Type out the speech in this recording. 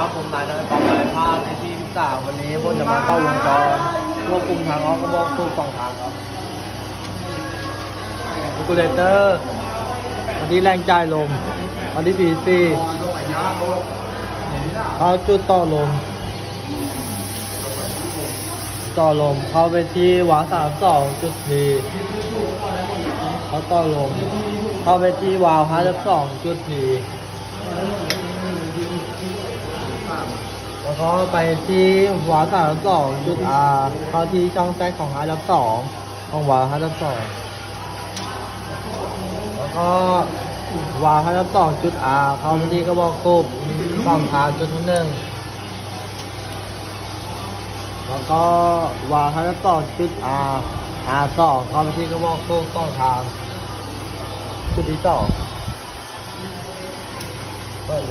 ครับผมนายนายกองนายภาคในที่สามวันนี้ผมจะมาเข้าวงจรควบคุมทางออกกระบอกสูบสองทางครับกูเลเตอร์วันนี้แรงจ่ายลมวันนี้ปีซีเขาจุดต่อลม ต่อลมเขาไปที่วาสามสองจุดทีเขาต่อลมเขาไปที่วาวห้าสิบสองจุดที ก็ไปที่วาล์วสามสองจุดอาเข้าที่ช่องแซกของห้าสิบสองของวาล์วห้าสิบสองแล้วก็วาล์วห้าสิบสองจุดอาเข้าไปที่กระบอกสูบสองทางจุดที่หนึ่งแล้วก็วางให้ต่องจุด R R สองเข้าไปที่กระบอกโซ่สองทางจุดที่สองเปิด